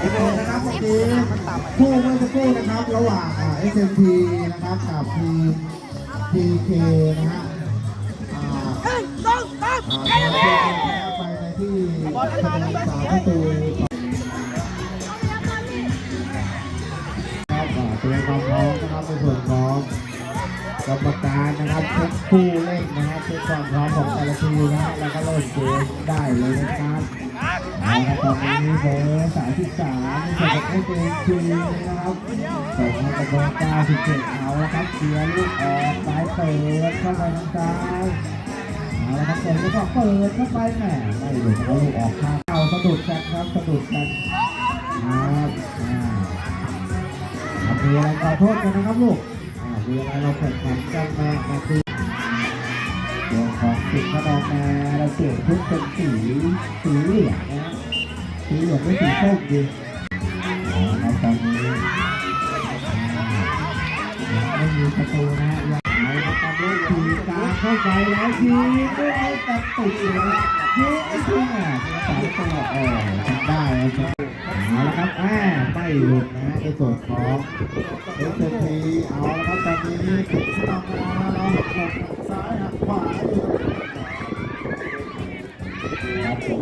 โอเคนะครับเมื่อกี้คู่เมื่อสักครู่นะครับ ระหว่างอ่า SMT นะครับกับทีม PK นะฮะอ่าอ่าไปในที่คะแนนสามประตู กรรมการนะครับเช็คคู่เล่นนะครับเช็ความพร้อมของแต่ละทีนะแล้วก็เริ่มเกมได้เลยนะครับเอาละครับตอนนี้เบอร์สามสิบสามนี่เป็นเอเอ็นทีนะครับส่งให้กับเบอร์เก้าสิบเจ็ดเอาละครับเคลียลูกออกซ้ายเปิดเข้าไปทางซ้ายเอาละครับส่งลูกออกเปิดเข้าไปแหมไม่หลุดเอาลูกออกข้างเอาสะดุดกันครับสะดุดกันครับอ่าอ่ามีอะไรขอโทษกันนะครับลูก อ่าเราแข่งขันกันมามาตีตัวของสิงห์กระดองนาเราเปลี่ยนชุดเป็นสีสีเหลืองนะสีเหลืองไม่สีส้มดีอ๋อแล้วตอนนี้ไม่มีประตูนะฮะยังเอาละครับลูทีกางเข้าไปแล้วยิงด้วยไอ้ตัดติดเลยเยิงไอ้ทีน่ะสามตัวเออทำได้ครับ เอาละครับแม่ไม่หลุดนะในส่วนของเอสพีเอาละครับตอนนี้สิงห์กระดองนาเราหักหลบซ้ายหักขวาอยู่ครับผม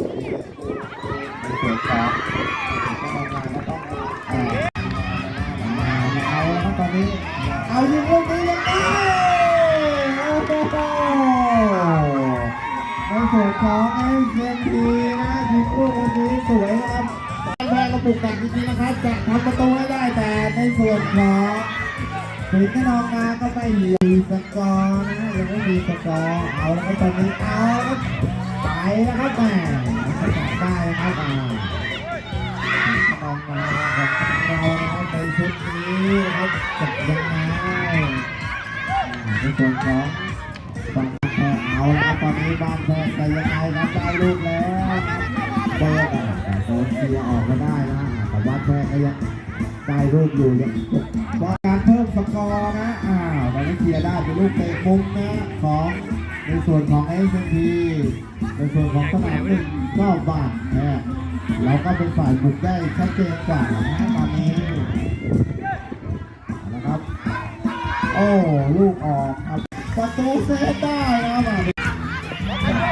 ในส่วนของสิงห์กระดองนาก็ต้องเอ่อเอาละครับตอนนี้ เอายิงลูกนี้ยังได้โอ้โหในส่วนของไอ้เซนทีนะยิงลูกนี้สวย นะครับแพ้กระปุกจริงๆนะครับจะทำประตูให้ได้แต่ในส่วนของถึงแค่นองมาก็ไม่มีสกอร์นะยังไม่มีสกอร์เอาแล้วครับตอนนี้เอาไปแล้วครับแหมได้นะครับอ่ามองมาของเรานะครับในชุดนี้นะครับจะยังไงในส่วนของฝั่งแพ้เอาแล้วตอนนี้บ้านแพ้แต่ยังไง ยังได้ลูกอยู่ยังว่าการเพิ่มสกอร์นะ อ้าวตอนนี้เคลียร์ได้เป็นลูกเตะมุมนะของในส่วนของเอสพีในส่วนของสนามหนึ่งก็บาทนะเราก็เป็นฝ่ายบุกได้ชัดเจนกว่านะตอนนี้เอาละครับ โอ้ ลูกออกครับประตูเซฟได้นะครับ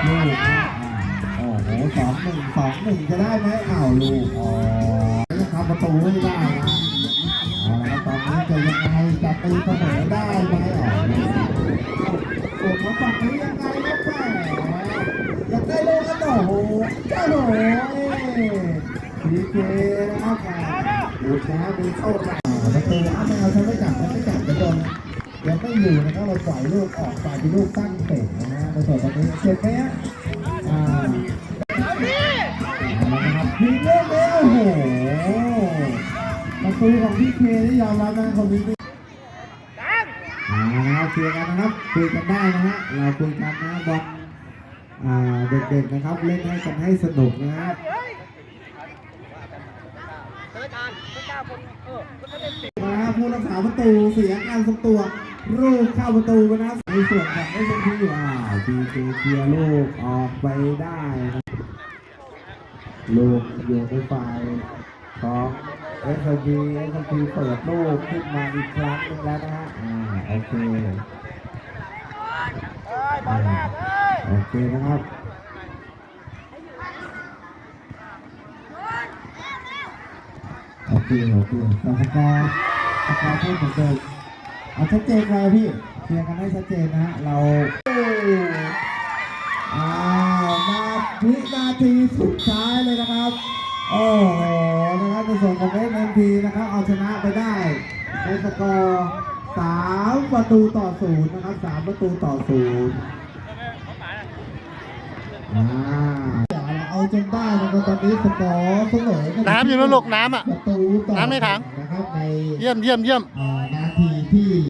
ลูกโอ้โหสองหนึ่งสองหนึ่งจะได้ไหมอ้าวลูกออก ทำประตูไม่ได้นะตอนนี้จะยังไงจะตีเสมอได้ไหมอ๋อส่วนของฝั่งนี้ยังไงครับแม่อยากได้ลูกกันโอ้โหเจ้าโหดีเจนะครับหลุดนะมีเข้าหลังประตูอ้าวไม่เอาฉันไม่จับฉันไม่จับจะโดนยังไม่อยู่นะครับเราปล่อยลูกออกไปเป็นลูกตั้งเตะนะฮะในส่วนตรงนี้เจ็บไหมฮะอ่า ตูของพี่เคที่ยอมรับนะคนนี้นี่อ่าเคลียร์กันนะครับคุยกันได้นะฮะเราคุยกันนะบอลอ่าเด็กๆนะครับเล่นให้กันให้สนุกนะฮะมาครับผู้รักษาประตูเสียการทรงตัวลูกเข้าประตูนะในส่วนของไอ้เจ้าที่ว้าวดีเจเคลียร์ลูกออกไปได้นะลูกอยู่ในฝ่ายของ เอสพีเอสพีเปิดลูกขึ้นมาอีกครั้งหนึงแล้วนะฮะอ่าโอเคอ่าโอเคนะครับโอเคโอเคแต่สกอร์สกอร์พูดเหมือนเดิมเอาชัดเจนเลยพี่เคลียร์กันให้ชัดเจนนะฮะเราอ้าวมาวินาทีสุดท้ายเลยนะครับ โอ้โหนะครับในส่วนของเอสเอ็มพีนะครับเอาชนะไปได้ในสกอร์สามประตูต่อศูนย์นะครับสามประตูต่อศูนย์อ่าเอาจนได้นะครับตอนนี้สกอร์เสมอกัน้ำอยู่นะลูกน้ำอะประตูต่อน้ำในถัง นะครับในเยี่ยมเยี่ยมเยี่ยม อ่า